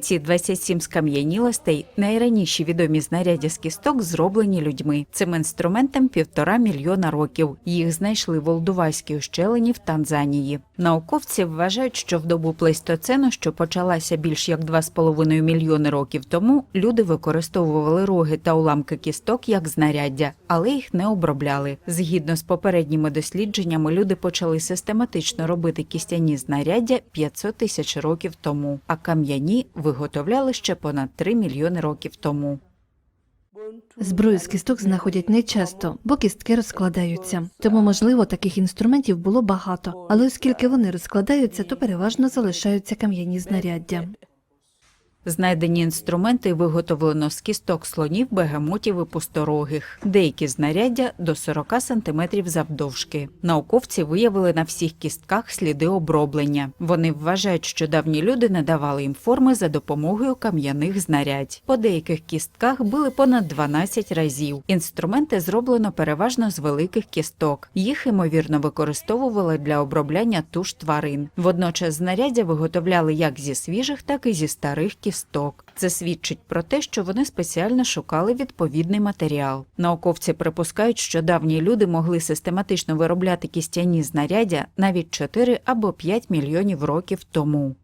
Ці 27 скам'янілостей найраніші відомі знаряддя з кісток зроблені людьми. Цим інструментам півтора мільйона років. Їх знайшли в Олдувайській ущелині в Танзанії. Науковці вважають, що в добу плейстоцену, що почалася більш як 2,5 мільйони років тому, люди використовували роги та уламки кісток як знаряддя, але їх не обробляли. Згідно з попередніми дослідженнями, люди почали систематично робити кістяні знаряддя 500 тисяч років тому, а кам'яні виготовляли ще понад 3 мільйони років тому. Зброю з кісток знаходять нечасто, бо кістки розкладаються. Тому, можливо, таких інструментів було багато, але оскільки вони розкладаються, то переважно залишаються кам'яні знаряддя. Знайдені інструменти виготовлено з кісток слонів, бегемотів і пусторогих. Деякі знаряддя до 40 см завдовжки. Науковці виявили на всіх кістках сліди оброблення. Вони вважають, що давні люди надавали їм форми за допомогою кам'яних знарядь. По деяких кістках били понад 12 разів. Інструменти зроблено переважно з великих кісток. Їх ймовірно використовували для обробляння туш тварин. Водночас знаряддя виготовляли як зі свіжих, так і зі старих кісток. Це свідчить про те, що вони спеціально шукали відповідний матеріал. Науковці припускають, що давні люди могли систематично виробляти кістяні знаряддя навіть 4 або 5 мільйонів років тому.